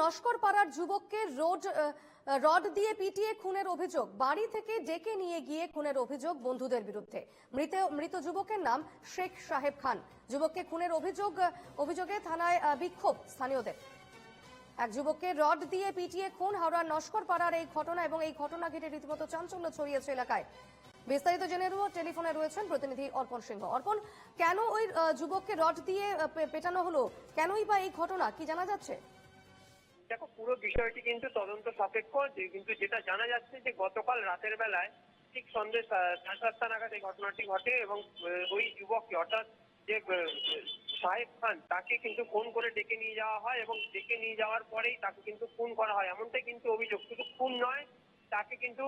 নস্কর পাড়ার যুবককে road rod দিয়ে পিটিয়ে খুনের অভিযোগ। বাড়ি থেকে ডেকে নিয়ে গিয়ে খুনের অভিযোগ বন্ধুদের বিরুদ্ধে। মৃত মৃত যুবকের নাম শেখ সাহেব খান। যুবককে খুনের অভিযোগ, অভিযোগে থানায় বিক্ষোভ স্থানীয়দের। এক যুবককে রড দিয়ে পিটিয়ে খুন হাওড়ার নস্কর পাড়ার এই ঘটনা এবং এই ঘটনা ঘিরে রীতিমতো চাঞ্চল্য ছড়িয়েছে এলাকায়। বিস্তারিত জেনে নেব, টেলিফোনে রয়েছেন প্রতিনিধি অর্পণ সিংহ। অর্পণ, কেন ওই যুবককে রড দিয়ে পেটানো হলো? কেনই বা এই ঘটনা? কি জানা যাচ্ছে? দেখো, পুরো বিষয়টি কিন্তু তদন্ত সাপেক্ষ কিন্তু যেটা জানা যাচ্ছে যে গতকাল রাতের বেলায় ঠিক সন্ধ্যে সাড়ে সাতটা নাগাদ এই ঘটনাটি ঘটে এবং ওই যুবককে অর্থাৎ যে সাহেব খান, তাকে কিন্তু ফোন করে ডেকে নিয়ে যাওয়া হয় এবং ডেকে নিয়ে যাওয়ার পরেই তাকে কিন্তু খুন করা হয়। এমনটাই কিন্তু অভিযোগ। শুধু খুন নয় তাকে কিন্তু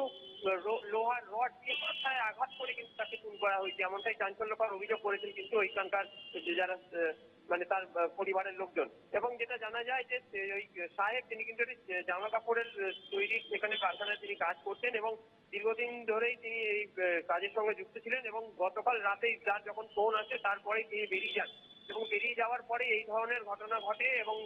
লোহার রড দিয়ে মাথায় আঘাত করে কিন্তু তাকে খুন করা হয়েছে। এমনটাই চাঞ্চল্যকর অভিযোগ করেছেন কিন্তু ওইখানকার যারা মানে তার পরিবারের লোকজন। এবং যেটা জানা যায় যে ওই সাহেব তিনি কিন্তু জামা কাপড়ের তৈরি সেখানে কারখানায় তিনি কাজ করতেন এবং দীর্ঘদিন ধরেই তিনি এই কাজের সঙ্গে যুক্ত ছিলেন এবং গতকাল রাতেই তার যখন ফোন আসে, তারপরেই তিনি বেরিয়ে যান। এবং বেরিয়ে যাওয়ার পরে এই ধরনের ঘটনা ঘটে এবং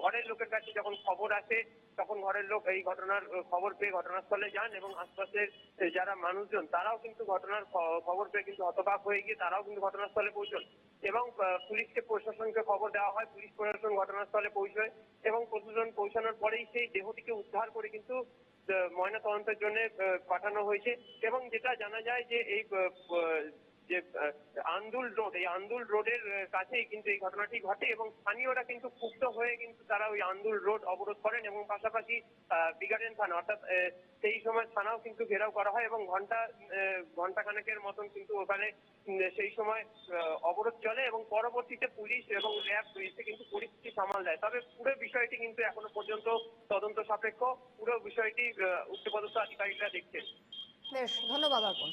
ঘরের লোকের কাছে যখন খবর আসে, তখন ঘরের লোক এই ঘটনার খবর পেয়ে ঘটনাস্থলে যান এবং আশপাশের যারা মানুষজন, তারাও কিন্তু ঘটনার খবর পেয়ে কিন্তু হতবাক হয়ে গিয়ে তারাও কিন্তু ঘটনাস্থলে পৌঁছন এবং পুলিশকে প্রশাসনকে খবর দেওয়া হয়। পুলিশ প্রশাসন ঘটনাস্থলে পৌঁছয় এবং প্রশাসন পৌঁছানোর পরেই সেই দেহটিকে উদ্ধার করে কিন্তু ময়না তদন্তের জন্য পাঠানো হয়েছে এবং যেটা জানা যায় যে এই যে আন্দুল রোড এই আন্দুল রোডের কাছেই কিন্তু এই ঘটনাটি ঘটে এবং স্থানীয়রা কিন্তু ক্ষুব্ধ হয়ে কিন্তু তারা ওই আন্দুল রোড অবরোধ করেন এবং পাশাপাশি আহ, বিগারেন থানা। অর্থাৎ সেই সময় থানাও কিন্তু ঘেরাও করা হয় এবং ঘণ্টা ঘণ্টা খানেকের মতন কিন্তু ওখানে সেই সময় অবরোধ চলে এবং পরবর্তীতে পুলিশ এবং র্যাব এসে কিন্তু পরিস্থিতি সামাল দেয়। তবে পুরো বিষয়টি কিন্তু এখনও পর্যন্ত তদন্ত সাপেক্ষ। পুরো বিষয়টি উচ্চপদস্থ আধিকারিকরা দেখছেন। বেশ ধন্যবাদ অর্পণ।